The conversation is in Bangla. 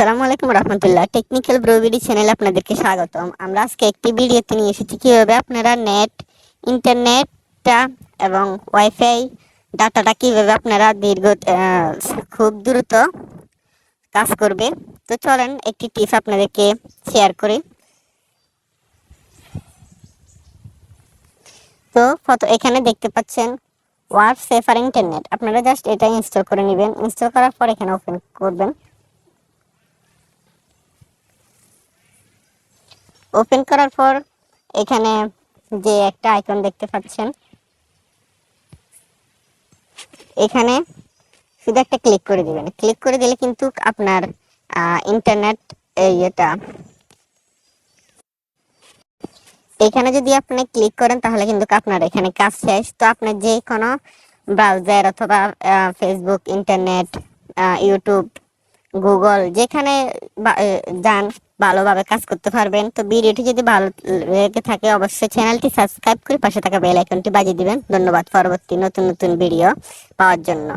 আসসালামু আলাইকুম রহমতুল্লাহ। টেকনিক্যাল ব্রোবিডি চ্যানেলে আপনাদেরকে স্বাগতম। আমরা আজকে একটি ভিডিওতে নিয়ে এসেছি কীভাবে আপনারা নেট ইন্টারনেটটা এবং ওয়াইফাই ডাটাটা কীভাবে আপনারা দীর্ঘ খুব দ্রুত কাজ করবে। তো চলেন একটি টিপস আপনাদেরকে শেয়ার করি। তো ফটো এখানে দেখতে পাচ্ছেন ওয়ার্ড সেফার ইন্টারনেট আপনারা জাস্ট এটা ইনস্টল করে নেবেন। ইনস্টল করার পর এখানে ওপেন করবেন। ওপেন করার পর এখানে যে একটা আইকন দেখতে পাচ্ছেন, এখানে শুধু একটা ক্লিক করে দিবেন। ক্লিক করে দিলে কিন্তু আপনার ইন্টারনেট এটা এখানে যদি আপনি ক্লিক করেন তাহলে কিন্তু আপনার এখানে কাজ শেষ। তো আপনার যে কোনো ব্রাউজার অথবা ফেসবুক ইন্টারনেট ইউটিউব গুগল, যেখানে যান ভালোভাবে কাজ করতে পারবেন। তো ভিডিওটি যদি ভালো লেগে থাকে, অবশ্যই চ্যানেলটি সাবস্ক্রাইব করে পাশে থাকা বেল আইকনটি বাজিয়ে দিবেন। ধন্যবাদ, পরবর্তী নতুন নতুন ভিডিও পাওয়ার জন্য।